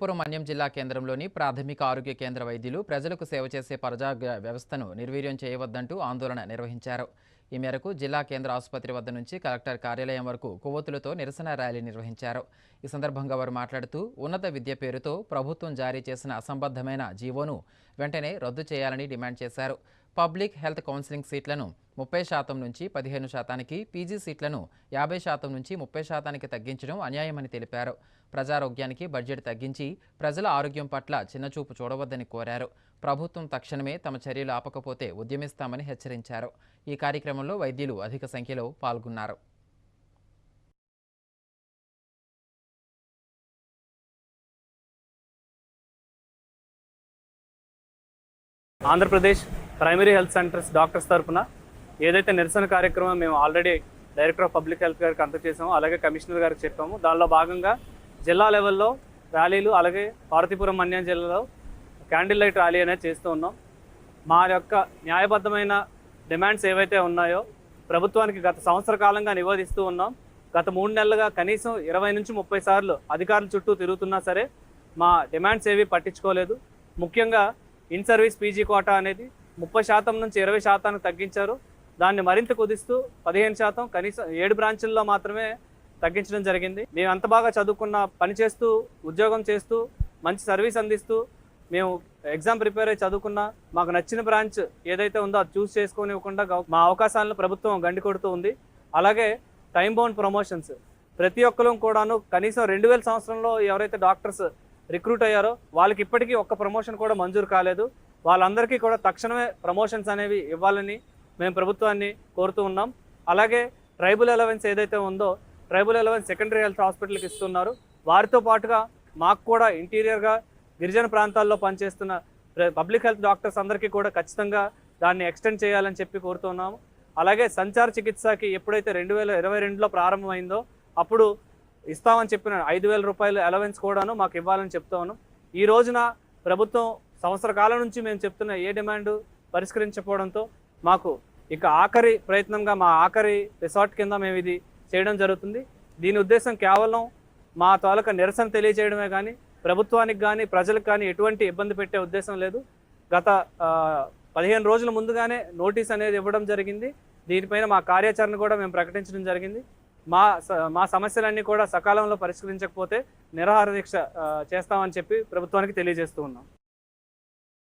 పురం అన్యం జిల్లా కేంద్రంలోని ప్రాథమిక ఆరోగ్య కేంద్ర వైద్యులు ప్రజలకు సేవ చేసే ప్రజాగ్ర వ్యవస్థను నిర్వీర్యం చేయవద్దంటూ ఆందోళన నిర్వహించారు. ఈ మేరకు జిల్లా కేంద్ర ఆసుపత్రి వద్ద నుంచి కలెక్టర్ కార్యాలయం వరకు కొవ్వొత్తులతో నిరసన ర్యాలీ నిర్వహించారు. ఈ సందర్భంగా వారు మాట్లాడుతూ ఉన్నత విద్య పేరుతో ప్రభుత్వం జారీ చేసిన అసంబద్ధమైన జీవోను వెంటనే రద్దు చేయాలని డిమాండ్ చేశారు. పబ్లిక్ హెల్త్ కౌన్సిలింగ్ సీట్లను ముప్పై శాతం నుంచి పదిహేను శాతానికి పీజీ సీట్లను యాభై శాతం నుంచి ముప్పై శాతానికి తగ్గించడం అన్యాయమని తెలిపారు. ప్రజారోగ్యానికి బడ్జెట్ తగ్గించి ప్రజల ఆరోగ్యం పట్ల చిన్నచూపు చూడవద్దని కోరారు. ప్రభుత్వం తక్షణమే తమ చర్యలు ఆపకపోతే ఉద్యమిస్తామని హెచ్చరించారు. ఈ కార్యక్రమంలో వైద్యులు అధిక సంఖ్యలో పాల్గొన్నారు. Andhra Pradesh primary health centres doctors తరఫున ఏదైతే నిరసన కార్యక్రమం మేము already director of public health గారికి అందజేసామో అలాగే కమిషనర్ గారికి చెప్పాము. దానిలో భాగంగా జిల్లా లెవెల్లో ర్యాలీలు అలాగే పార్వతీపురం మన్యం జిల్లాలో క్యాండిల్ లైట్ ర్యాలీ అనేది చేస్తూ ఉన్నాం. మా యొక్క న్యాయబద్ధమైన డిమాండ్స్ ఏవైతే ఉన్నాయో ప్రభుత్వానికి గత సంవత్సర కాలంగా నివేదిస్తూ ఉన్నాం. గత మూడు నెలలుగా కనీసం ఇరవై నుంచి ముప్పై సార్లు అధికారుల చుట్టూ తిరుగుతున్నా సరే మా డిమాండ్స్ ఏవి పట్టించుకోలేదు. ముఖ్యంగా ఇన్ సర్వీస్ పీజీ కోటా అనేది ముప్పై శాతం నుంచి ఇరవై శాతానికి తగ్గించారు. దాన్ని మరింత కుదిస్తూ పదిహేను శాతం కనీసం ఏడు బ్రాంచుల్లో మాత్రమే తగ్గించడం జరిగింది. మేము అంత బాగా చదువుకున్న పని చేస్తూ ఉద్యోగం చేస్తూ మంచి సర్వీస్ అందిస్తూ మేము ఎగ్జామ్ ప్రిపేర్ అయ్యి చదువుకున్న మాకు నచ్చిన బ్రాంచ్ ఏదైతే ఉందో అది చూస్ చేసుకోనివ్వకుండా మా అవకాశాలను ప్రభుత్వం గండి కొడుతూ ఉంది. అలాగే టైం బౌండ్ ప్రమోషన్స్. ప్రతి ఒక్కరూ కూడాను కనీసం రెండు వేల సంవత్సరంలో ఎవరైతే డాక్టర్స్ రిక్రూట్ అయ్యారో వాళ్ళకి ఇప్పటికీ ఒక్క ప్రమోషన్ కూడా మంజూరు కాలేదు. వాళ్ళందరికీ కూడా తక్షణమే ప్రమోషన్స్ అనేవి ఇవ్వాలని మేము ప్రభుత్వాన్ని కోరుతూ ఉన్నాం. అలాగే ట్రైబల్ అలవెన్స్ ఏదైతే ఉందో ట్రైబల్ అలవెన్స్ సెకండరీ హెల్త్ హాస్పిటల్కి ఇస్తున్నారు. వారితో పాటుగా మాకు కూడా ఇంటీరియర్గా గిరిజన ప్రాంతాల్లో పనిచేస్తున్న పబ్లిక్ హెల్త్ డాక్టర్స్ అందరికీ కూడా ఖచ్చితంగా దాన్ని ఎక్స్టెండ్ చేయాలని చెప్పి కోరుతున్నాము అలాగే సంచార చికిత్సకి ఎప్పుడైతే రెండు వేల ఇరవై రెండులో ప్రారంభమైందో అప్పుడు ఇస్తామని చెప్పిన ఐదు వేల రూపాయలు అలవెన్స్ కూడాను మాకు ఇవ్వాలని చెప్తాను ఈ రోజున ప్రభుత్వం సంవత్సర కాలం నుంచి మేము చెప్తున్న ఏ డిమాండ్ పరిష్కరించకపోవడంతో మాకు ఇక ఆఖరి ప్రయత్నంగా మా ఆఖరి రిసార్ట్ కింద మేము ఇది చేయడం జరుగుతుంది. దీని ఉద్దేశం కేవలం మా తాలూకా నిరసన తెలియజేయడమే కానీ ప్రభుత్వానికి కానీ ప్రజలకు కానీ ఎటువంటి ఇబ్బంది పెట్టే ఉద్దేశం లేదు. గత పదిహేను రోజుల ముందుగానే నోటీస్ అనేది ఇవ్వడం జరిగింది. దీనిపైన మా కార్యాచరణ కూడా మేము ప్రకటించడం జరిగింది. మా స- మా సమస్యలన్నీ కూడా సకాలంలో పరిష్కరించకపోతే నిరాహార దీక్ష చేస్తామని చెప్పి ప్రభుత్వానికి తెలియజేస్తూ ఉన్నాం.